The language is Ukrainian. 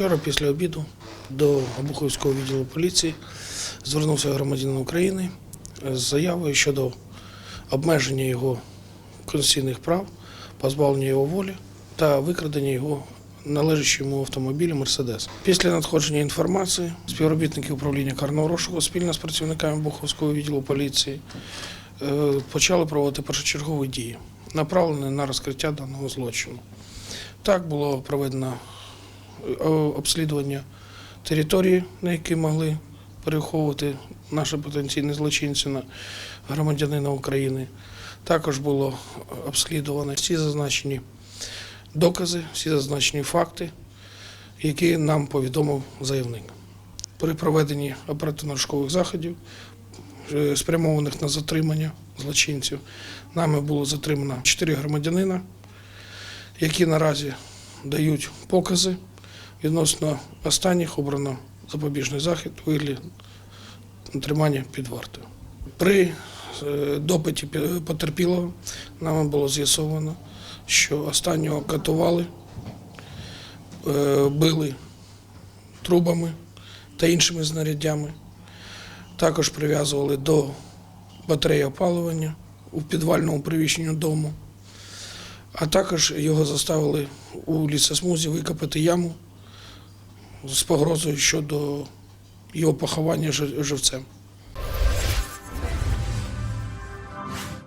Вчора після обіду до Обуховського відділу поліції звернувся громадянин України з заявою щодо обмеження його конституційних прав, позбавлення його волі та викрадення його належащого йому автомобіля Мерседес. Після надходження інформації співробітники управління карного розшуку спільно з працівниками Буховського відділу поліції е, почали проводити першочергові дії, направлені на розкриття даного злочину. Так було проведено обслідування території, на якій могли переховувати наші потенційні злочинці на громадянина України. Також було обслідувано всі зазначені докази, всі зазначені факти, які нам повідомив заявник. При проведенні оперативно-розшукових заходів, е, спрямованих на затримання злочинців, нами було затримано чотири громадянина, які наразі дають покази. Відносно останніх обрано запобіжний захід у вигляді тримання під вартою. При е, допиті потерпілого нами було з'ясовано, що останнього катували, е, били трубами та іншими знаряддями. Також прив'язували до батареї опалювання у підвальному приміщенні дому, а також його заставили у лісосмузі викопати яму з погрозою щодо його поховання жи- живцем.